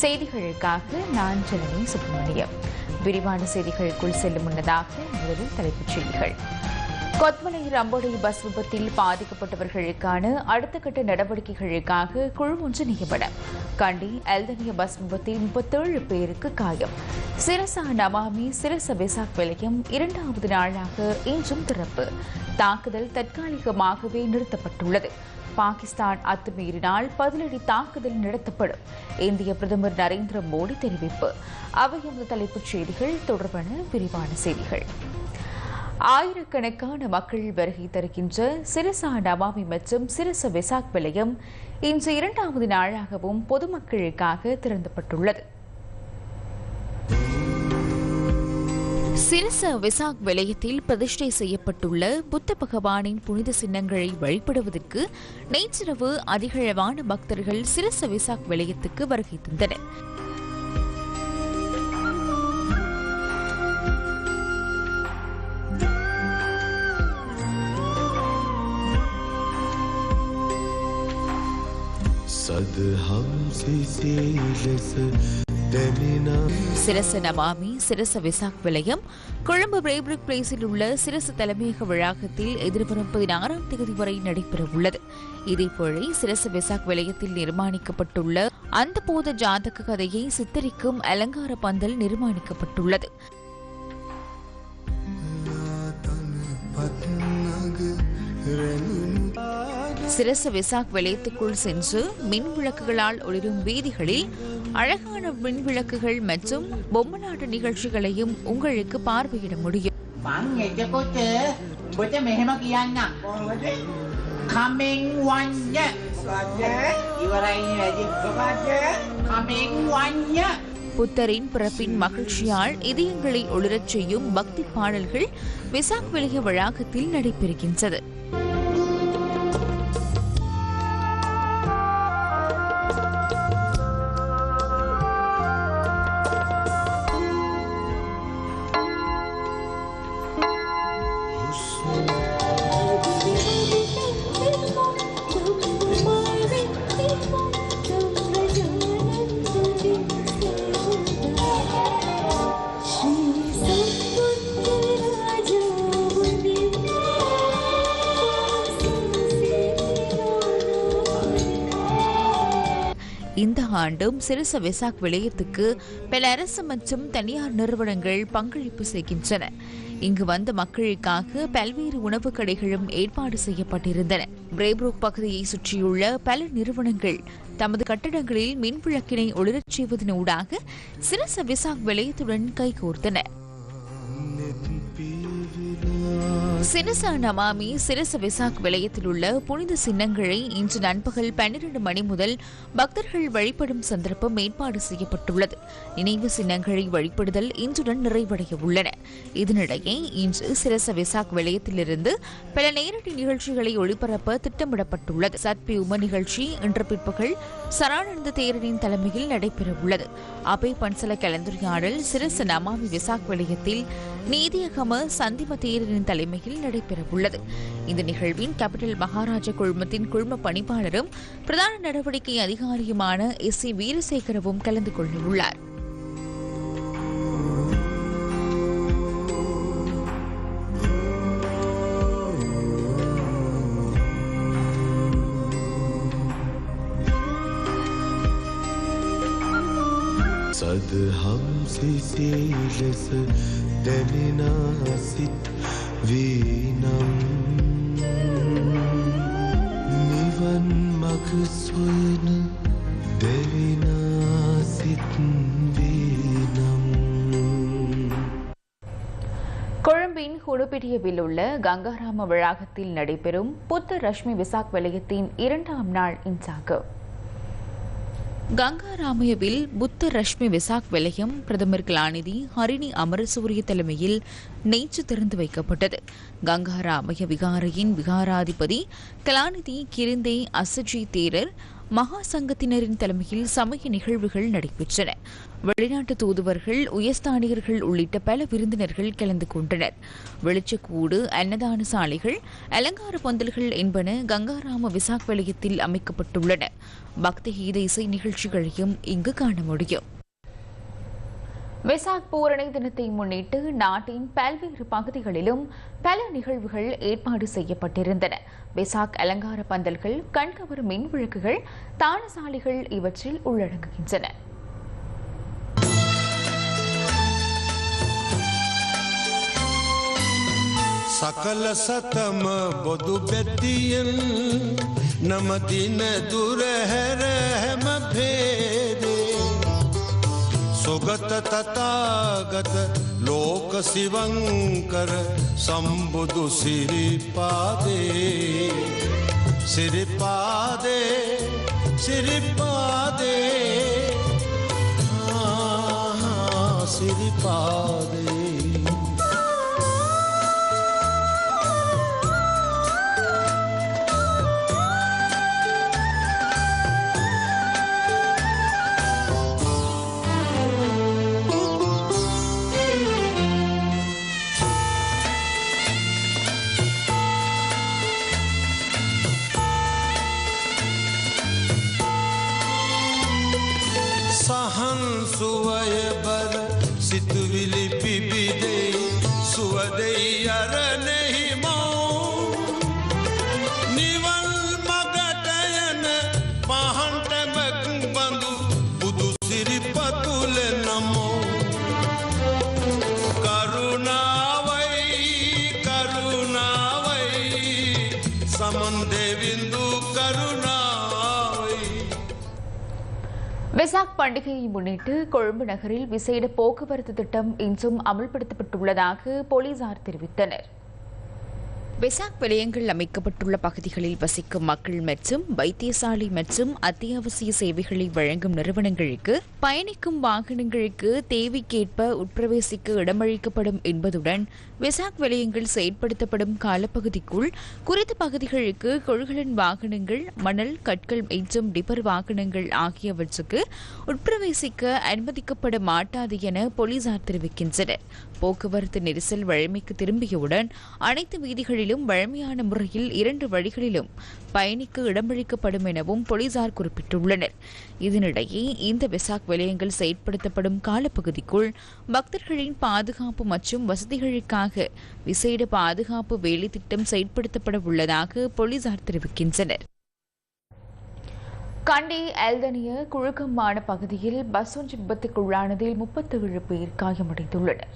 செய்திகளுக்காக நான் ஜனனி சுப்பிரமணியம். விரிவான செய்திகளுக்குள் செல்லும் முன்னதாக முதலில் தலைப்புச் செய்திகள். கொத்மலை ரம்போடை பஸ் விபத்தில் பாதிக்கப்பட்டவர்களுக்கான அடுத்த கட்ட நடவடிக்கைகளுக்காக குழு ஒன்று நியமனம் கண்டி எல்தனிய பஸ் விபத்தில் முப்பத்தேழு பேருக்கு காயம். சிரசா நமாமி சிரச விசாக் விலையம் இரண்டாவது நாளாக இன்றும் திறப்பு. தாக்குதல் தற்காலிகமாகவே நிறுத்தப்பட்டுள்ளது. பாகிஸ்தான் அத்துமீறினால் பதிலடி தாக்குதல் நடத்தப்படும். இந்திய பிரதமர் நரேந்திர மோடி தெரிவிப்பு. அவையமது தலைப்புச் செய்திகள் தொடர்பான விரிவான செய்திகள். ஆயிரக்கணக்கான மக்கள் வருகை தருகின்ற சிரசா நவாமி மற்றும் சிரச விசாக் விலையம் இன்று இரண்டாவது நாளாகவும் பொதுமக்களுக்காக திறந்துபட்டுள்ளது. சிரச விசாக் விலையத்தில் பிரதிஷ்டை செய்யப்பட்டுள்ள புத்த பகவானின் புனித சின்னங்களை வழிபடுவதற்கு நேற்றிரவு அதிகளவான பக்தர்கள் சிரச விசாக் விலையத்துக்கு வருகை தந்தனர். சிரச நமாமி சிரச விசாக் விலையம் கொழும்பு பிரேபிரிக் பிளேஸில் உள்ள சிரச தலைமையக வளாகத்தில் எதிர்வரும் ஆறாம் தேதி வரை நடைபெற உள்ளது. இதேபோல சிரச விசாக் விலையத்தில் நிர்மாணிக்கப்பட்டுள்ள அந்த போத ஜாதக கதையை சித்தரிக்கும் அலங்கார பந்தல் நிர்மாணிக்கப்பட்டுள்ளது. ரெண்டு சிரச விசாக் வலயத்துக்குள் சென்று மின் விளக்குகளால் ஒளிரும் வீதிகளில் அழகான மின் விளக்குகள் மற்றும் நாட்டு நிகழ்ச்சிகளையும் உங்களுக்கு பார்வையிட முடியும். புத்தரின் பிறப்பின் மகிழ்ச்சியால் இதயங்களை ஒளிரச் செய்யும் பக்தி பாடல்கள் விசாக் வெளிய வளாகத்தில் நடைபெறுகின்றது. ஆண்டும் சிறுச விசாக் விலையத்துக்கு பல அரசு மற்றும் தனியார் நிறுவனங்கள் பங்களிப்பு செய்கின்றன. இங்கு வந்த மக்களுக்காக பல்வேறு உணவுக் கடைகளும் ஏற்பாடு செய்யப்பட்டிருந்தன. பிரேப்ரூக் பகுதியை சுற்றியுள்ள பல நிறுவனங்கள் தமது கட்டடங்களில் மின் விளக்கினை ஒளிரச் செய்வதனூடாக சிரச விசாக் விலையத்துடன் கைகோர்த்தன. சிரச நமாமி சிரச விசாக் விலையத்தில் உள்ள புனித சின்னங்களை இன்று நண்பகல் பன்னிரண்டு மணி முதல் பக்தர்கள் வழிபடும் சந்தர்ப்பம் ஏற்பாடு செய்யப்பட்டுள்ளது. நினைவு சின்னங்களை வழிபடுதல் இன்றுடன் நிறைவடைய உள்ளன. இதனிடையே இன்று சிரச விசாக் விலையத்திலிருந்து பல நேரடி நிகழ்ச்சிகளை ஒளிபரப்ப திட்டமிடப்பட்டுள்ளது. சத்பி உம நிகழ்ச்சி இன்று பிற்பகல் சரானந்த தேரரின் தலைமையில் நடைபெறவுள்ளது. அபே பன்சல கலந்துரையாடல் சிரச நமாமி விசாக் வளையத்தில் நீதியகம சந்திம தேரரின் தலைமையில் நடைபெறவுள்ளது. இந்த நிகழ்வின் கேபிட்டல் மகாராஜா குழுமத்தின் குழும பணிப்பாளரும் பிரதான நடவடிக்கை அதிகாரியுமான எஸ் சி வீரசேகரவும் கலந்து கொள்ளவுள்ளாா் हमसे शेलस दलिनासित वीनम्। निवन मखस्वन दलिनासित वीनम्। கொழும்பின் குடுபிடியவில் உள்ள கங்காராம வளாகத்தில் நடைபெறும் புத்த ரஷ்மி விசாக் வலயத்தின் இரண்டாம் நாள் இன்சாகும் கங்காராமயவில் புத்த ரஷ்மி விசாக் விலையம் பிரதமர் கலாநிதி ஹரிணி அமரசூரிய தலைமையில் நேற்று திறந்து வைக்கப்பட்டது. கங்காராமய விகாரையின் விகாராதிபதி கலாநிதி கிருந்தே அசஜி தேரர் மகா சங்கத்தினரின் தலைமையில் சமய நிகழ்வுகள் நடைபெற்றன. வெளிநாட்டு தூதுவர்கள் உயர்ஸ்தானிகர்கள் உள்ளிட்ட பல விருந்தினர்கள் கலந்து கொண்டனர். வெளிச்சக்கூடு அன்னதான சாலைகள் அலங்கார பந்தல்கள் என்பன கங்காராம விசாக் வலயத்தில் அமைக்கப்பட்டுள்ளன. பக்தி கீத இசை நிகழ்ச்சிகளையும் இங்கு காண முடியும். வெசாக் பூரணி தினத்தை முன்னிட்டு நாட்டின் பல்வேறு பகுதிகளிலும் பல நிகழ்வுகள் ஏற்பாடு செய்யப்பட்டிருந்தன. வெசாக் அலங்கார பந்தல்கள் கண்கவரும் மின் விளக்குகள் தானசாலைகள் இவற்றில் உள்ளடங்குகின்றன. සකල සතම බොදු බැතියෙන් නමදින දුරහැර හැම භේදේ සොගත තතාගත ලෝක සිවංකර සම්බුදු සිරිපාදේ සිරිපාදේ සිරිපාදේ ආහා, සිරිපාදේ வெசாக் பண்டிகையை முன்னிட்டு கொழும்பு நகரில் விசேட போக்குவரத்து திட்டம் இன்றும் அமல்படுத்தப்பட்டுள்ளதாக போலீசார் தெரிவித்தனர். வெசாக் விலையங்கள் அமைக்கப்பட்டுள்ள பகுதிகளில் வசிக்கும் மக்கள் மற்றும் வைத்தியசாலை மற்றும் அத்தியாவசிய சேவைகளை வழங்கும் நிறுவனங்களுக்கு பயணிக்கும் வாகனங்களுக்கு தேவைக்கேற்ப உட்பிரவேசிக்க இடமளிக்கப்படும் என்பதுடன் வெசாக் விலையங்கள் செயற்படுத்தப்படும் காலப்பகுதிக்குள் குறித்த பகுதிகளுக்கு கொள்கலன் வாகனங்கள் மணல் கற்கள் மற்றும் டிப்பர் வாகனங்கள் ஆகியவற்றுக்கு உட்பிரவேசிக்க அனுமதிக்கப்பட மாட்டாது என போலீசார் தெரிவிக்கின்றனர். போக்குவரத்து நெரிசல் வழமைக்கு திரும்பியவுடன் அனைத்து வீதிகளிலும் வழமையான முறையில் இரண்டு வழிகளிலும் பயணிக்க இடமளிக்கப்படும் எனவும் போலீசார் குறிப்பிட்டுள்ளனர். இதனிடையே இந்த விசாக் விலையங்கள் செயற்படுத்தப்படும் காலப்பகுதிக்குள் பக்தர்களின் பாதுகாப்பு மற்றும் வசதிகளுக்காக விசேட பாதுகாப்பு வேலை திட்டம் செயற்படுத்தப்பட உள்ளதாக போலீசார் தெரிவிக்கின்றனர். கண்டி எல்தனிய குழுக்கமான பகுதியில் பஸ் ஒன்று விபத்துக்குள்ளானதில் முப்பத்தேழு பேர் காயமடைந்துள்ளனர்.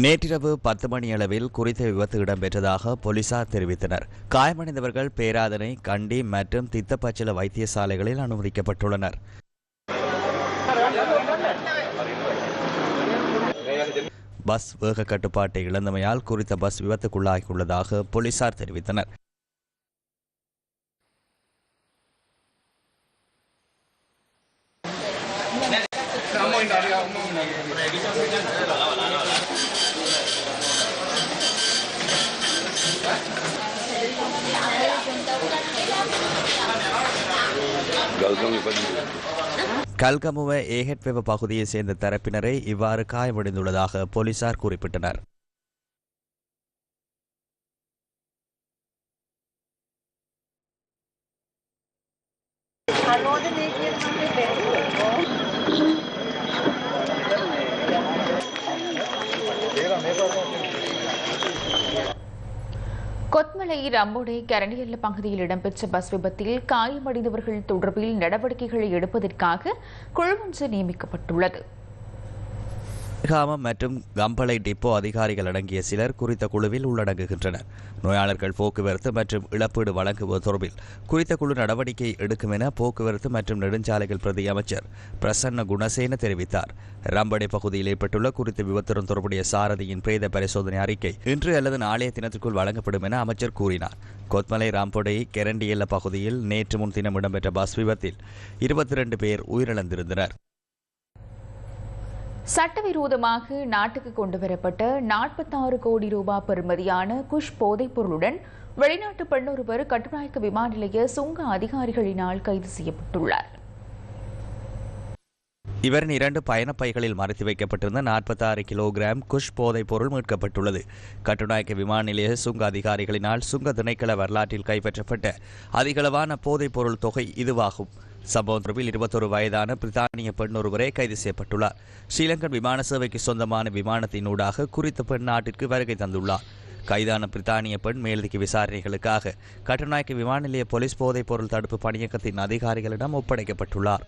நேற்றிரவு பத்து மணி அளவில் குறித்த விபத்து இடம்பெற்றதாக போலீசார் தெரிவித்தனர். காயமடைந்தவர்கள் பேராதனை கண்டி மற்றும் தித்தப்பச்சல வைத்தியசாலைகளில் அனுமதிக்கப்பட்டுள்ளனர். பஸ் வேக கட்டுப்பாட்டை இழந்தமையால் குறித்த பஸ் விபத்துக்குள்ளாகியுள்ளதாக போலீசார் தெரிவித்தனர். கல்கமுவ ஏஹெட்வெவ பகுதியைச் சேர்ந்த தரப்பினரை இவ்வாறு காயமடைந்துள்ளதாக போலீசார் குறிப்பிட்டனர். கொத்மலை ரம்போடை கரண்டியல்ல பகுதியில் இடம்பெற்ற பஸ் விபத்தில் காயமடைந்தவர்கள் தொடர்பில் நடவடிக்கைகளை எடுப்பதற்காக குழு ஒன்று நியமிக்கப்பட்டுள்ளது. கிராமம் மற்றும் கம்பளை டிப்போ அதிகாரிகள் அடங்கிய சிலர் குறித்த குழுவில் உள்ளடங்குகின்றனர். நோயாளர்கள் போக்குவரத்து மற்றும் இழப்பீடு வழங்குவது தொடர்பில் குறித்த குழு நடவடிக்கை எடுக்கும் என போக்குவரத்து மற்றும் நெடுஞ்சாலைகள் பிரதி அமைச்சர் பிரசன்ன குணசேன தெரிவித்தார். ரம்படை பகுதியில் ஏற்பட்டுள்ள குறித்த விபத்துடன் தொடர்புடைய சாரதியின் பிரேத பரிசோதனை அறிக்கை இன்று அல்லது நாளைய தினத்திற்குள் வழங்கப்படும் என அமைச்சர் கூறினார். கொத்மலை ராம்பொடை கெரண்டியல்ல பகுதியில் நேற்று முன்தினம் இடம்பெற்ற பஸ் விபத்தில் இருபத்தி இரண்டு பேர் உயிரிழந்திருந்தனர். சட்டவிரோதமாக நாட்டுக்கு கொண்டுவரப்பட்ட நாற்பத்தாறு கோடி ரூபாய் பெறுமதியான குஷ் போதைப் பொருளுடன் வெளிநாட்டு பெண்ணொருவர் கட்டுநாயக்க விமான நிலைய சுங்க அதிகாரிகளினால் கைது செய்யப்பட்டுள்ளார். இவரின் இரண்டு பயணப்பைகளில் மறைத்து வைக்கப்பட்டிருந்த 46 கிலோகிராம் குஷ் போதைப் பொருள் மீட்கப்பட்டுள்ளது. கட்டுநாயக்க விமான நிலைய சுங்க அதிகாரிகளினால் சுங்க திணைக்கள வரலாற்றில் கைப்பற்றப்பட்ட அதிகளவான போதைப் பொருள் தொகை இதுவாகும். சம்பவம் தொடர்பில் இருபத்தொரு வயதான பிரித்தானிய பெண் ஒருவரே கைது செய்யப்பட்டுள்ளார். ஸ்ரீலங்கன் விமான சேவைக்கு சொந்தமான விமானத்தினூடாக குறித்த பெண் நாட்டிற்கு வருகை தந்துள்ளார். கைதான பிரித்தானிய பெண் மேலதிக விசாரணைகளுக்காக கட்டுநாயக்க விமான நிலைய போலீஸ் போதைப் பொருள் தடுப்பு பணியகத்தின் அதிகாரிகளிடம் ஒப்படைக்கப்பட்டுள்ளார்.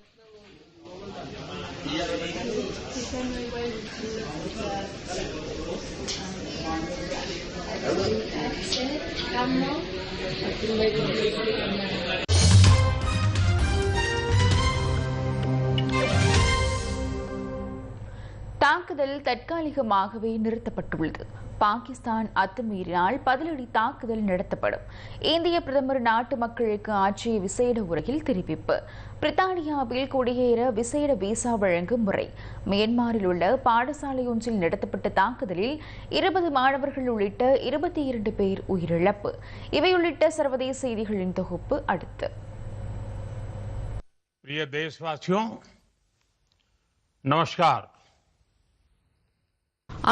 தாக்குதல் தற்காலிகமாகவே நிறுத்தப்பட்டுள்ளது. பாகிஸ்தான் அத்துமீறினால் பதிலடி தாக்குதல் நடத்தப்படும். இந்திய பிரதமர் நாட்டு மக்களுக்கு ஆற்றிய விசேட உரையில் தெரிவிப்பு. பிரித்தானியாவில் குடியேற விசேட விசா வழங்கும் முறை. மியன்மாரில் உள்ள பாடசாலை நடத்தப்பட்ட தாக்குதலில் இருபது மாணவர்கள் உள்ளிட்ட இருபத்தி இரண்டு பேர் உயிரிழப்பு. இவை உள்ளிட்ட சர்வதேச செய்திகளின் தொகுப்பு அடுத்து. நமஸ்கார்.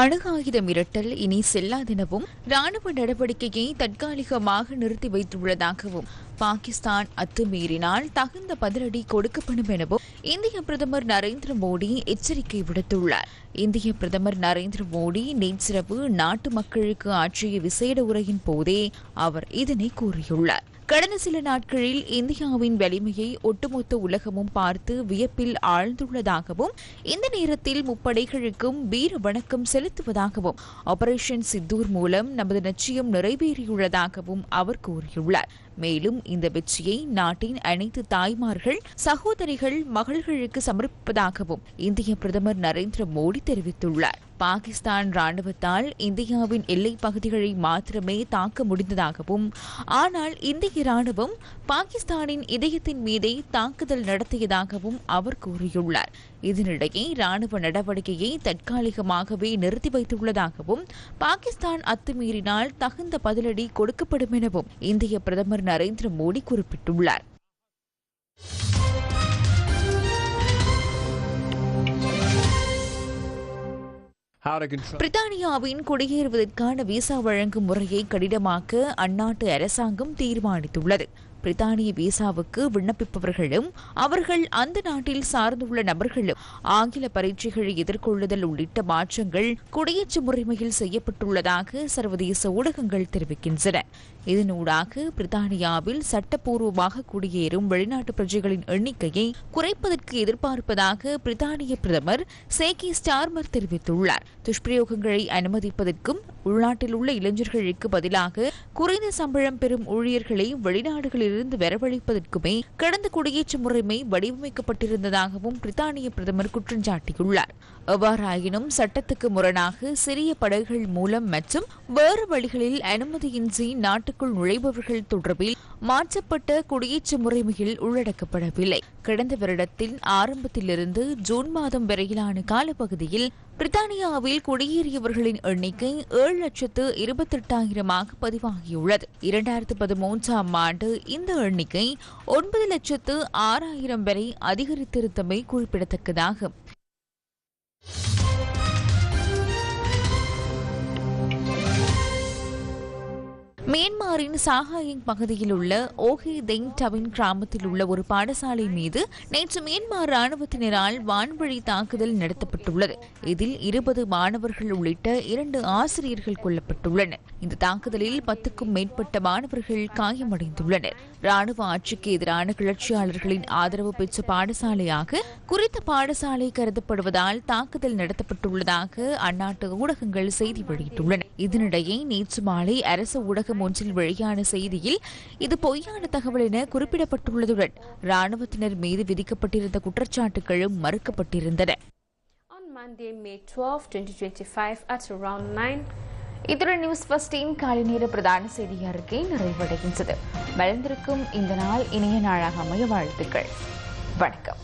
அணு ஆயுத மிரட்டல் இனி செல்லாதெனவும் ராணுவ நடவடிக்கையை தற்காலிகமாக நிறுத்தி வைத்துள்ளதாகவும் பாகிஸ்தான் அத்துமீறினால் தகுந்த பதிலடி கொடுக்கப்படும் எனவும் இந்திய பிரதமர் நரேந்திர மோடி எச்சரிக்கை விடுத்துள்ளார். இந்திய பிரதமர் நரேந்திர மோடி நேற்றிரவு நாட்டு மக்களுக்கு ஆற்றிய விசேட உரையின் போதே அவர் இதனை கூறியுள்ளார். கடந்த சில நாட்களில் இந்தியாவின் வலிமையை ஒட்டுமொத்த உலகமும் பார்த்து வியப்பில் ஆழ்ந்துள்ளதாகவும் இந்த நேரத்தில் முப்படைகளுக்கும் வீர வணக்கம் செலுத்துவதாகவும் ஆபரேஷன் சித்தூர் மூலம் நமது லட்சியம் நிறைவேறியுள்ளதாகவும் அவர் கூறியுள்ளார். மேலும் இந்த வெற்றியை நாட்டின் அனைத்து தாய்மார்கள் சகோதரிகள் மகள்களுக்கு சமர்ப்பிப்பதாகவும் இந்திய பிரதமர் நரேந்திர மோடி தெரிவித்துள்ளார். பாகிஸ்தான் ராணுவத்தால் இந்தியாவின் எல்லைப் பகுதிகளை மாத்திரமே தாக்க முடிந்ததாகவும் ஆனால் இந்திய ராணுவம் பாகிஸ்தானின் இதயத்தின் மீதே தாக்குதல் நடத்தியதாகவும் அவர் கூறியுள்ளார். இதனிடையே ராணுவ நடவடிக்கையை தற்காலிகமாகவே நிறுத்தி வைத்துள்ளதாகவும் பாகிஸ்தான் அத்துமீறினால் தகுந்த பதிலடி கொடுக்கப்படும் எனவும் இந்திய பிரதமர் நரேந்திர மோடி குறிப்பிட்டுள்ளார். பிரித்தானியாவின் குடியேறுவதற்கான விசா வழங்கும் முறையை கடினமாக்க அந்நாட்டு அரசாங்கம் தீர்மானித்துள்ளது. பிரித்தானிய விசாவுக்கு விண்ணப்பிப்பவர்களும் அவர்கள் அந்த நாட்டில் சார்ந்துள்ள நபர்களும் ஆங்கில பரீட்சைகளை எதிர்கொள்ளுதல் உள்ளிட்ட மாற்றங்கள் குடியேற்ற முறைமையில் செய்யப்பட்டுள்ளதாக சர்வதேச ஊடகங்கள் தெரிவிக்கின்றன. இதனூடாக பிரித்தானியாவில் சட்டப்பூர்வமாக குடியேறும் வெளிநாட்டு பிரஜைகளின் எண்ணிக்கையை குறைப்பதற்கு எதிர்பார்ப்பதாக பிரித்தானிய பிரதமர் சேகி ஸ்டார்மர் தெரிவித்துள்ளார். துஷ்பிரயோகங்களை அனுமதிப்பதற்கும் உள்நாட்டில் உள்ள இளைஞர்களுக்கு பதிலாக குறைந்த சம்பளம் பெறும் ஊழியர்களை வெளிநாடுகளிலிருந்து வரவழைப்பதற்குமே கடந்த குடியேற்ற முறைமை வடிவமைக்கப்பட்டிருந்ததாகவும் பிரித்தானிய பிரதமர் குற்றம் சாட்டியுள்ளார். எவ்வாறாயினும் சட்டத்துக்கு முரணாக சிறிய படகுகள் மூலம் மற்றும் வேறு வழிகளில் அனுமதியின்றி நாட்டுக்குள் நுழைபவர்கள் தொடர்பில் மாற்றப்பட்ட குடியேற்ற முறைமையில் உள்ளடக்கப்படவில்லை. கடந்த வருடத்தின் ஆரம்பத்திலிருந்து ஜூன் மாதம் வரையிலான காலப்பகுதியில் பிரித்தானியாவில் குடியேறியவர்களின் எண்ணிக்கை ஏழு லட்சத்து இருபத்தெட்டாயிரமாக பதிவாகியுள்ளது. இரண்டாயிரத்து பதிமூன்றாம் ஆண்டு இந்த எண்ணிக்கை ஒன்பது லட்சத்து ஆறாயிரம் வரை அதிகரித்திருந்தமை குறிப்பிடத்தக்கதாகும். மியான்மரின் சாஹாயிங் பகுதியில் உள்ள ஓஹி தெங் டவின் கிராமத்தில் உள்ள ஒரு பாடசாலை மீது நேற்று மியான்மர் ராணுவத்தினரால் வான்வழி தாக்குதல் நடத்தப்பட்டுள்ளது. இதில் இருபது மாணவர்கள் உள்ளிட்ட இரண்டு ஆசிரியர்கள் கொல்லப்பட்டுள்ளனர். இந்த தாக்குதலில் பத்துக்கும் மேற்பட்ட மாணவர்கள் காயமடைந்துள்ளனர். ராணுவ ஆட்சிக்கு எதிரான கிளர்ச்சியாளர்களின் ஆதரவு பெற்ற பாடசாலையாக குறித்த பாடசாலை கருதப்படுவதால் தாக்குதல் நடத்தப்பட்டுள்ளதாக அந்நாட்டு ஊடகங்கள் செய்தி வெளியிட்டுள்ளன. இதனிடையே நேற்று மாலை அரசு ஊடக ஊடகம் ஒன்றில் வெளியான செய்தியில் இது பொய்யான தகவல் என குறிப்பிடப்பட்டுள்ளதுடன் ராணுவத்தினர் மீது விதிக்கப்பட்டிருந்த குற்றச்சாட்டுகளும் மறுக்கப்பட்டிருந்தன. Monday, May 12, 2025, at around 9, இத்துடன் நியூஸ் ஃபர்ஸ்டின் காலை நேர பிரதான செய்தி அறிக்கை நிறைவடைகின்றது. வளர்ந்திருக்கும் இந்த நாள் இணைய நாளாக அமைய வாழ்த்துக்கள். வணக்கம்.